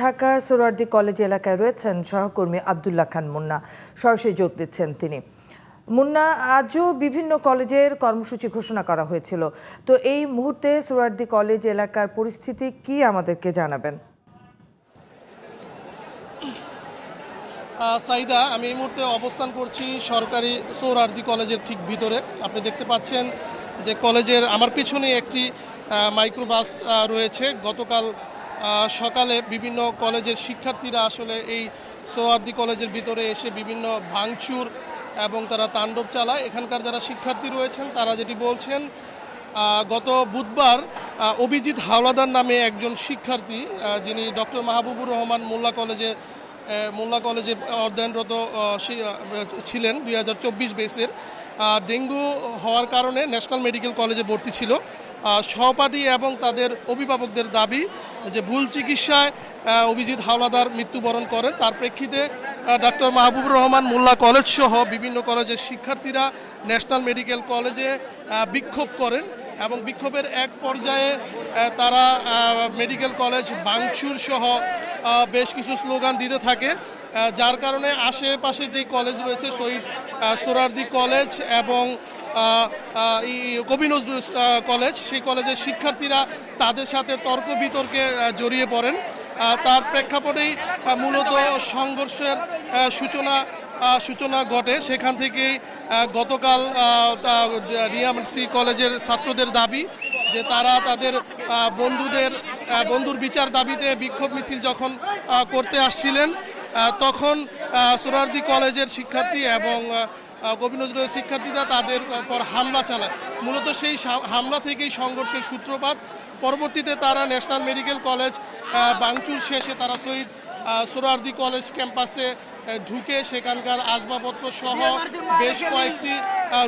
ঢাকার সোরারদি কলেজ এলাকায় রয়েছেন সহকর্মী আবদুল্লাহ খান মুন্না। সরাসরি যোগ দিচ্ছেন তিনি। মুন্না, আজও বিভিন্ন কলেজের কর্মসূচি ঘোষণা করা হয়েছিল। তো এই মুহূর্তে সোরারদি কলেজ এলাকার পরিস্থিতি কি আমাদেরকে জানাবেন? সাইদা, আমি এই মুহূর্তে অবস্থান করছি সরকারি সৌরার্দি কলেজের ঠিক ভিতরে। আপনি দেখতে পাচ্ছেন যে কলেজের আমার পিছনে একটি মাইক্রোবাস রয়েছে। গতকাল সকালে বিভিন্ন কলেজের শিক্ষার্থীরা আসলে এই সৌহার্দি কলেজের ভিতরে এসে বিভিন্ন ভাঙচুর এবং তারা তাণ্ডব চালায়। এখানকার যারা শিক্ষার্থী রয়েছেন, তারা যেটি বলছেন গত বুধবার অভিজিৎ হাওলাদার নামে একজন শিক্ষার্থী যিনি ডক্টর মাহবুবুর রহমান মোল্লা কলেজে মোল্লা কলেজে অধ্যয়নরত ছিলেন দুই হাজার চব্বিশ বেসের। ডেঙ্গু হওয়ার কারণে ন্যাশনাল মেডিকেল কলেজে ভর্তি ছিল। সহপাঠী এবং তাদের অভিভাবকদের দাবি যে ভুল চিকিৎসায় অভিজিৎ হাওলাদার মৃত্যুবরণ করেন। তার প্রেক্ষিতে ডক্টর মাহবুবুর রহমান মোল্লা কলেজ সহ বিভিন্ন কলেজের শিক্ষার্থীরা ন্যাশনাল মেডিকেল কলেজে বিক্ষোভ করেন এবং বিক্ষোভের এক পর্যায়ে তারা মেডিকেল কলেজ বাংচুর সহ বেশ কিছু স্লোগান দিতে থাকে। যার কারণে আশেপাশে যে কলেজ রয়েছে, শহীদ সোরারদি কলেজ এবং কবি নজরুল কলেজ, সেই কলেজের শিক্ষার্থীরা তাদের সাথে তর্ক বিতর্কে জড়িয়ে পড়েন। তার প্রেক্ষাপটেই মূলত সংঘর্ষের সূচনা সূচনা ঘটে। সেখান থেকেই গতকাল রিয়ামসি কলেজের ছাত্রদের দাবি যে তারা তাদের বন্ধুদের বন্ধুর বিচার দাবিতে বিক্ষোভ মিছিল যখন করতে আসছিলেন তখন সোরারদি কলেজের শিক্ষার্থী এবং কবি নজরুলের শিক্ষার্থীরা তাদের পর হামলা চালায়। মূলত সেই হামলা থেকেই সংঘর্ষের সূত্রপাত। পরবর্তীতে তারা ন্যাশনাল মেডিকেল কলেজ বাংচুর শেষে তারা শহীদ সোরারদি কলেজ ক্যাম্পাসে ঢুকে সেখানকার আসবাবপত্র সহ বেশ কয়েকটি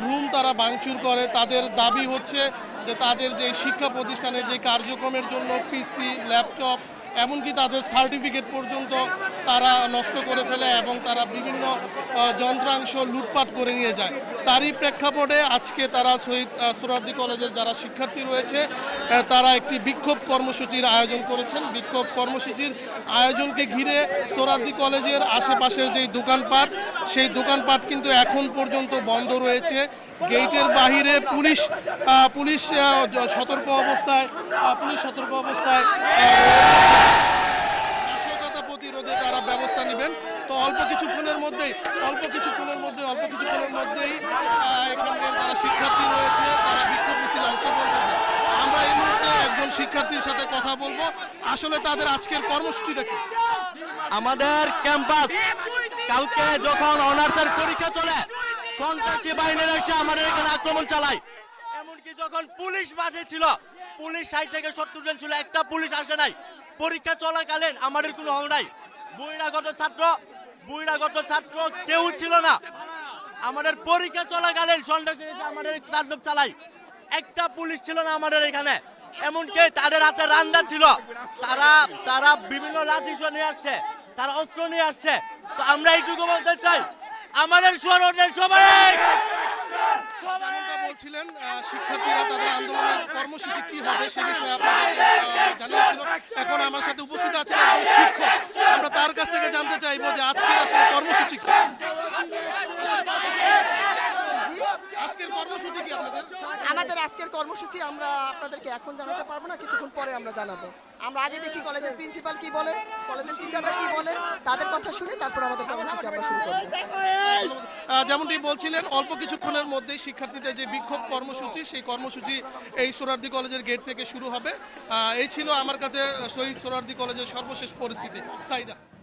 রুম তারা ভাঙচুর করে। তাদের দাবি হচ্ছে যে তাদের যে শিক্ষা প্রতিষ্ঠানের যে কার্যক্রমের জন্য পিসি, ল্যাপটপ এমনকি তাদের সার্টিফিকেট পর্যন্ত তারা নষ্ট করে ফেলে এবং তারা বিভিন্ন যন্ত্রাংশ লুটপাট করে নিয়ে যায়। তারই প্রেক্ষাপটে আজকে তারা শহীদ সোহরাওয়ার্দী কলেজের যারা শিক্ষার্থী রয়েছে তারা একটি বিক্ষোভ কর্মসূচির আয়োজন করেছেন। বিক্ষোভ কর্মসূচির আয়োজনকে ঘিরে সোহরাওয়ার্দী কলেজের আশেপাশের যেই দোকানপাট, সেই দোকানপাট কিন্তু এখন পর্যন্ত বন্ধ রয়েছে। গেটের বাহিরে পুলিশ পুলিশ সতর্ক অবস্থায় পুলিশ সতর্ক অবস্থায় প্রতিরোধে তারা ব্যবস্থা নেবেন। তো অল্প কিছুক্ষণের মধ্যেই, অল্প কিছুক্ষণের মধ্যে, অল্প কিছুক্ষণের মধ্যেই এখানকার যারা শিক্ষার্থী রয়েছে, তারা বিক্ষোভ মিছিলে অংশগ্রহণ করবে। আমরা এই মুহূর্তে একজন শিক্ষার্থীর সাথে কথা বলব। আসলে তাদের আজকের কর্মসূচিটা কি? আমাদের ক্যাম্পাস, কালকে যখন অনার্সের পরীক্ষা চলে সন্ত্রাসী বাহিনীরা এসে আমাদের এখানে আক্রমণ চালায়। এমনকি যখন পুলিশ মাঠে ছিল, পুলিশ ষাট থেকে সত্তর জন ছিল, একটা পুলিশ আসে নাই। পরীক্ষা চলাকালীন আমাদের কোনো হল নাই। বহিরাগত ছাত্র বহিরাগত ছাত্র কেউ ছিল না। আমাদের পরীক্ষা চলাকালীন সন্ত্রাসী এসে আমাদের তাণ্ডব চালায়। একটা পুলিশ ছিল না আমাদের এখানে। এমনকি তাদের হাতে রান্দা ছিল। তারা তারা বিভিন্ন লাঠি নিয়ে আসছে, তারা অস্ত্র নিয়ে আসছে। তো আমরা এইটুকু বলতে চাই আমাদের স্মরণের সবাই। বলছিলেন শিক্ষার্থীরা তাদের আন্দোলনের কর্মসূচি কি হবে সে বিষয়ে জানিয়েছিল। এখন আমার সাথে উপস্থিত আছেন শিক্ষক। আমরা তার কাছ থেকে জানতে চাইব যে আজকের আসলে কর্মসূচি কি আজকের কর্মসূচি কি আপনাদের আমাদের আজকের কর্মসূচি আমরা আপনাদেরকে এখন জানাতে পারব না কিছুক্ষণ পরে আমরা জানাব। আমরা আগে দেখি কলেজের প্রিন্সিপাল কি বলে কলেজের টিচাররা কি বলে তাদের কথা শুনে তারপর আমাদের কর্মসূচি আমরা শুরু করব। যেমনটি বলছিলেন অল্প কিছুক্ষণের মধ্যেই শিক্ষার্থীদের যে বিক্ষোভ কর্মসূচি সেই কর্মসূচি এই সোরারদি কলেজের গেট থেকে শুরু হবে। এই ছিল আমার কাছে শহীদ সোরারদি কলেজের সর্বশেষ পরিস্থিতি। সাইদা।